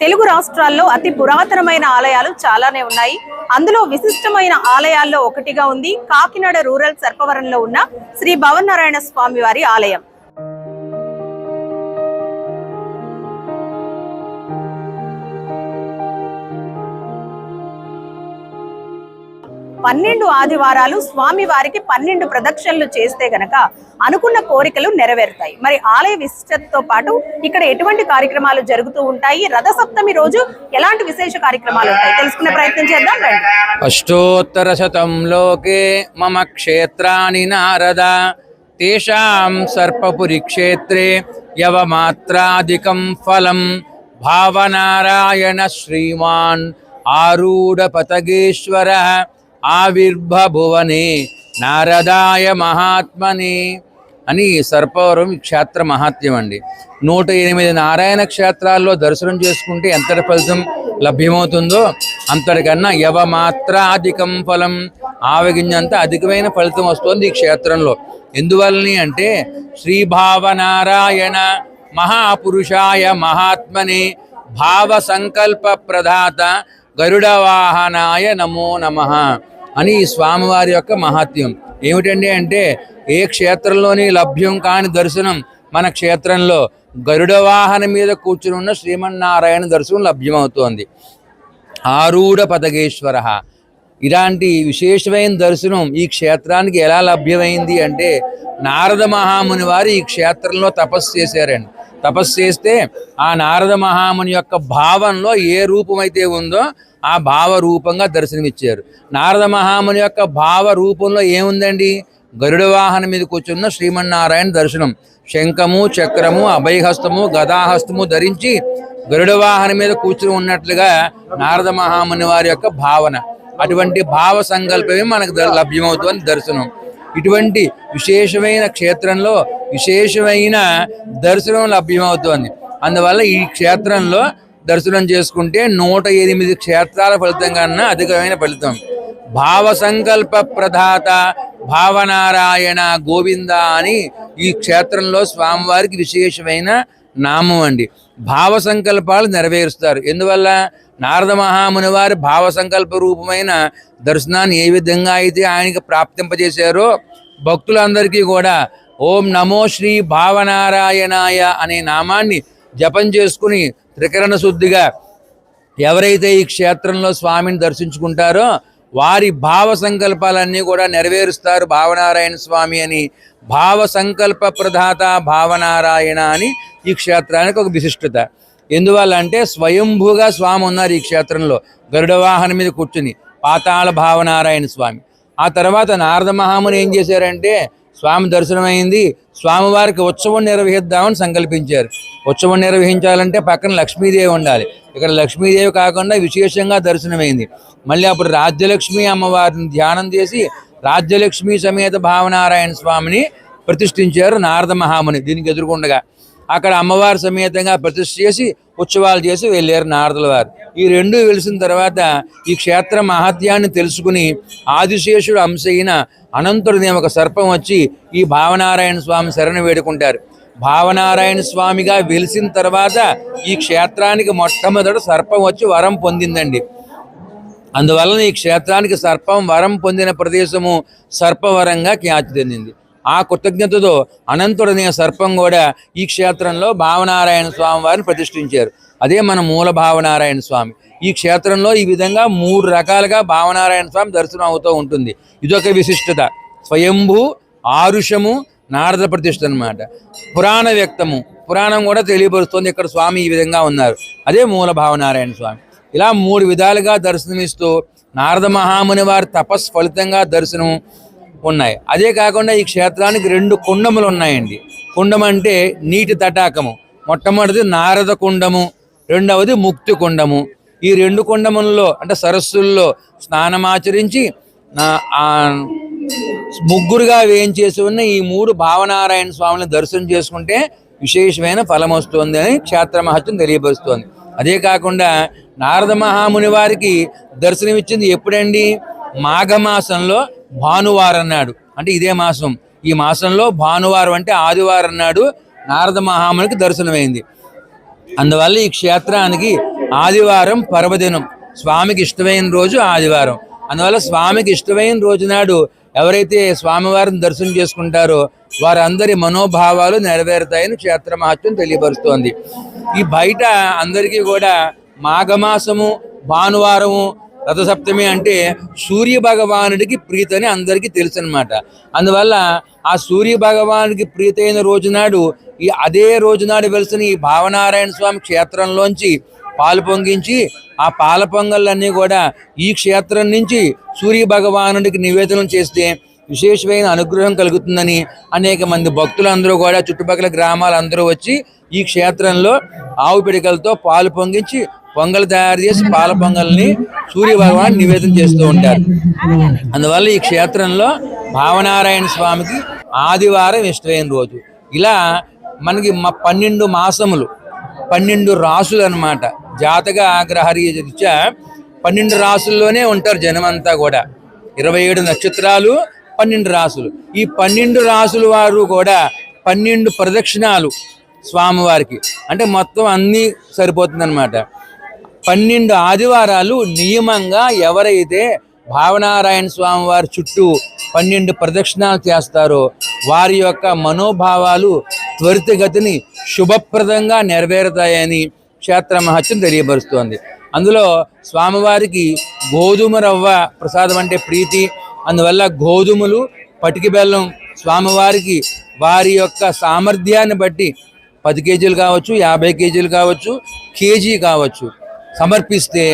తెలుగు రాష్ట్రాల్లో అతి పురాతనమైన ఆలయాలు చాలానే ఉన్నాయి. అందులో విశిష్టమైన ఆలయాల్లో ఒకటిగా ఉంది. కాకినాడ రూరల్ సర్పవరంలో ఉన్న శ్రీ భవనారాయణ స్వామి వారి ఆలయం. పన్నెండు ఆదివారాలు స్వామివారికి పన్నెండు ప్రదక్షిణలు చేస్తే గనక అనుకున్న కోరికలు నెరవేరుతాయి. మరి ఆలయ విశిష్టతతో పాటు ఇక్కడ ఎటువంటి కార్యక్రమాలు జరుగుతూ ఉంటాయి? రథసప్తమి రోజు ఎలాంటి విశేష కార్యక్రమాలు ఉంటాయి? తెలుసుకునే ప్రయత్నం చేద్దాం రండి. అష్టోత్తరశతం మమ క్షేత్రాని నారద తేషాం సర్పపురి క్షేత్రే యవమాత్రాధికం ఫలం. భావనారాయణ శ్రీమాన్ ఆరూఢ ఆవిర్భభువనే నారదాయ మహాత్మనే అని సర్పవరం క్షేత్ర మహాత్మ్యం అండి. నూట ఎనిమిది నారాయణ క్షేత్రాల్లో దర్శనం చేసుకుంటే ఎంతటి ఫలితం లభ్యమవుతుందో అంతటికన్నా యవమాత్రాధికం ఫలం ఆవగింజంత అధికమైన ఫలితం వస్తుంది ఈ క్షేత్రంలో. ఎందువల్లని అంటే శ్రీభావనారాయణ మహాపురుషాయ మహాత్మని భావ సంకల్ప ప్రదాత గరుడవాహనాయ నమో నమః. అని ఈ స్వామివారి యొక్క మహాత్మ్యం. ఏమిటండి అంటే ఏ క్షేత్రంలోని లభ్యం కాని దర్శనం మన క్షేత్రంలో గరుడ వాహనం మీద కూర్చుని ఉన్న శ్రీమన్నారాయణ దర్శనం లభ్యమవుతోంది. ఆరూఢ పదగేశ్వర ఇలాంటి విశేషమైన దర్శనం ఈ క్షేత్రానికి ఎలా లభ్యమైంది అంటే నారద మహాముని వారు ఈ క్షేత్రంలో తపస్సు చేశారండి. తపస్సు చేస్తే ఆ నారద మహాముని యొక్క భావంలో ఏ రూపమైతే ఉందో ఆ భావ రూపంగా దర్శనమిచ్చారు. నారద మహాముని యొక్క భావ రూపంలో ఏముందండి? గరుడ వాహనం మీద కూర్చున్న శ్రీమన్నారాయణ దర్శనం. శంఖము చక్రము అభయహస్తము గదాహస్తము ధరించి గరుడ వాహనం మీద కూర్చుని ఉన్నట్లుగా నారద మహాముని వారి యొక్క భావన. అటువంటి భావ సంకల్పమే మనకు లభ్యమవుతుంది దర్శనం. ఇటువంటి విశేషమైన క్షేత్రంలో విశేషమైన దర్శనం లభ్యమవుతోంది. అందువల్ల ఈ క్షేత్రంలో దర్శనం చేసుకుంటే నూట ఎనిమిది క్షేత్రాల ఫలితం కన్నా అధికమైన ఫలితం. భావ సంకల్ప ప్రధాత భావనారాయణ గోవింద అని ఈ క్షేత్రంలో స్వామివారికి విశేషమైన నామం అండి. భావ సంకల్పాలు నెరవేరుస్తారు. ఎందువల్ల? నారద మహాముని వారి భావ సంకల్ప రూపమైన దర్శనాన్ని ఏ విధంగా అయితే ఆయనకి ప్రాప్తింపజేశారో భక్తులందరికీ కూడా ఓం నమో శ్రీ భావనారాయణాయ అనే నామాన్ని జపం చేసుకుని త్రికరణ శుద్ధిగా ఎవరైతే ఈ క్షేత్రంలో స్వామిని దర్శించుకుంటారో వారి భావ సంకల్పాలన్నీ కూడా నెరవేరుస్తారు. భావనారాయణ స్వామి అని. భావ సంకల్ప ప్రధాత భావనారాయణ అని ఈ క్షేత్రానికి ఒక విశిష్టత. ఎందువల్ల అంటే స్వయంభూగా స్వామి ఉన్నారు ఈ క్షేత్రంలో. గరుడ వాహనం మీద కూర్చుని పాతాళ భావనారాయణ స్వామి. ఆ తర్వాత నారద మహాముని ఏం చేశారంటే స్వామి దర్శనమైంది స్వామివారికి ఉత్సవం నిర్వహిద్దామని సంకల్పించారు. ఉత్సవం నిర్వహించాలంటే పక్కన లక్ష్మీదేవి ఉండాలి. ఇక్కడ లక్ష్మీదేవి కాకుండా విశేషంగా దర్శనమైంది. మళ్ళీ అప్పుడు రాజ్యలక్ష్మి అమ్మవారిని ధ్యానం చేసి రాజ్యలక్ష్మి సమేత భావనారాయణ స్వామిని ప్రతిష్ఠించారు నారద మహాముని. దీనికి ఎదుర్కొండగా అక్కడ అమ్మవారి సమేతంగా ప్రతిష్ఠ చేసి ఉత్సవాలు చేసి వెళ్ళారు నారదుల వారు. ఈ రెండు వెలిసిన తర్వాత ఈ క్షేత్ర మహత్యాన్ని తెలుసుకుని ఆదిశేషుడు అంశ అయిన అనంతుడిని ఒక సర్పం వచ్చి ఈ భావనారాయణ స్వామి శరణ వేడుకుంటారు. భావనారాయణ స్వామిగా వెలిసిన తర్వాత ఈ క్షేత్రానికి మొట్టమొదట సర్పం వచ్చి వరం పొందిందండి. అందువలన ఈ క్షేత్రానికి సర్పం వరం పొందిన ప్రదేశము సర్పవరంగా ఖ్యాతి చెందింది. ఆ కృతజ్ఞతతో అనంతుడనే సర్పం కూడా ఈ క్షేత్రంలో భావనారాయణ స్వామి వారిని ప్రతిష్ఠించారు. అదే మన మూల భావనారాయణ స్వామి. ఈ క్షేత్రంలో ఈ విధంగా మూడు రకాలుగా భావనారాయణ స్వామి దర్శనం అవుతూ ఉంటుంది. ఇదొక విశిష్టత. స్వయంభూ ఆరుషము నారద ప్రతిష్ట అన్నమాట. పురాణ వ్యక్తము. పురాణం కూడా తెలియపరుస్తుంది ఇక్కడ స్వామి ఈ విధంగా ఉన్నారు. అదే మూల భావనారాయణ స్వామి. ఇలా మూడు విధాలుగా దర్శనమిస్తూ నారద మహాముని వారి తపస్ ఫలితంగా దర్శనం ఉన్నాయి. అదే కాకుండా ఈ క్షేత్రానికి రెండు కుండములు ఉన్నాయండి. కుండం అంటే నీటి తటాకము. మొట్టమొదటిది నారద కుండము రెండవది ముక్తి కుండము. ఈ రెండు కుండములలో అంటే సరస్సుల్లో స్నానమాచరించి ముగ్గురుగా వేయించేసి ఉన్న ఈ మూడు భావనారాయణ స్వామిని దర్శనం చేసుకుంటే విశేషమైన ఫలం వస్తుంది అని క్షేత్ర మహత్వం తెలియపరుస్తోంది. అదే కాకుండా నారద మహాముని వారికి దర్శనమిచ్చింది ఎప్పుడండి? మాఘమాసంలో భానువారం అన్నాడు. అంటే ఇదే మాసం. ఈ మాసంలో భానువారం అంటే ఆదివారం నాడు నారద మహామునికి దర్శనమైంది. అందువల్ల ఈ క్షేత్రానికి ఆదివారం పర్వదినం. స్వామికి ఇష్టమైన రోజు ఆదివారం. అందువల్ల స్వామికి ఇష్టమైన రోజు నాడు ఎవరైతే స్వామివారిని దర్శనం చేసుకుంటారో వారందరి మనోభావాలు నెరవేరుతాయని క్షేత్ర మహత్వం తెలియపరుస్తోంది. ఈ బయట అందరికీ కూడా మాఘమాసము భానువారము రథసప్తమి అంటే సూర్య భగవానుడికి ప్రీతని అందరికీ తెలుసు అనమాట అందువల్ల ఆ సూర్య భగవానుడికి ప్రీతైన రోజునాడు ఈ అదే రోజునాడు వెలిసిన ఈ భావనారాయణ స్వామి క్షేత్రంలోంచి పాలు పొంగించి ఆ పాల పొంగళ్ళన్నీ కూడా ఈ క్షేత్రం నుంచి సూర్య భగవానుడికి నివేదనం చేస్తే విశేషమైన అనుగ్రహం కలుగుతుందని అనేక మంది భక్తులందరూ కూడా చుట్టుపక్కల గ్రామాలందరూ వచ్చి ఈ క్షేత్రంలో ఆవు పిడికలతో పాలు పొంగించి పొంగల్ తయారు చేసి పాల పొంగల్ని సూర్య భగవాన్ నివేదన చేస్తూ ఉంటారు అందువల్ల ఈ క్షేత్రంలో భావనారాయణ స్వామికి ఆదివారం ఇష్టమైన రోజు. ఇలా మనకి మా పన్నెండు మాసములు పన్నెండు రాసులు అన్నమాట. జాతక గ్రహరీత్యా పన్నెండు రాసుల్లోనే ఉంటారు జనమంతా కూడా. ఇరవై ఏడు నక్షత్రాలు పన్నెండు రాసులు. ఈ పన్నెండు రాసుల వారు కూడా పన్నెండు ప్రదక్షిణాలు స్వామివారికి. అంటే మొత్తం అన్నీ సరిపోతుందన్నమాట. పన్నెండు ఆదివారాలు నియమంగా ఎవరైతే భావనారాయణ స్వామి వారి చుట్టూ పన్నెండు ప్రదక్షిణాలు చేస్తారో వారి యొక్క మనోభావాలు త్వరితగతిని శుభప్రదంగా నెరవేరుతాయని క్షేత్ర మహత్యం తెలియపరుస్తోంది. అందులో స్వామివారికి గోధుమ రవ్వ ప్రసాదం అంటే ప్రీతి. అందువల్ల గోధుమలు పటికి బెల్లం స్వామివారికి వారి యొక్క సామర్థ్యాన్ని బట్టి పది కేజీలు కావచ్చు యాభై కేజీలు కావచ్చు కేజీ కావచ్చు. సమర్పిస్తే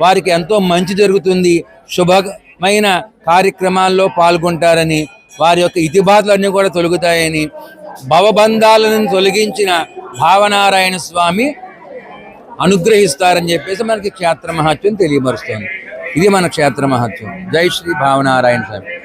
వారికి ఎంతో మంచి జరుగుతుంది. శుభమైన కార్యక్రమాల్లో పాల్గొంటారని వారి యొక్క ఇతిబాతులన్నీ కూడా తొలుగుతాయని భవబంధాలను తొలగించిన భావనారాయణ స్వామి అనుగ్రహిస్తారని చెప్పేసి మనకి క్షేత్ర మహత్యం తెలియపరుస్తుంది. ఇది మన క్షేత్ర మహత్యం జై శ్రీ భావనారాయణ స్వామి.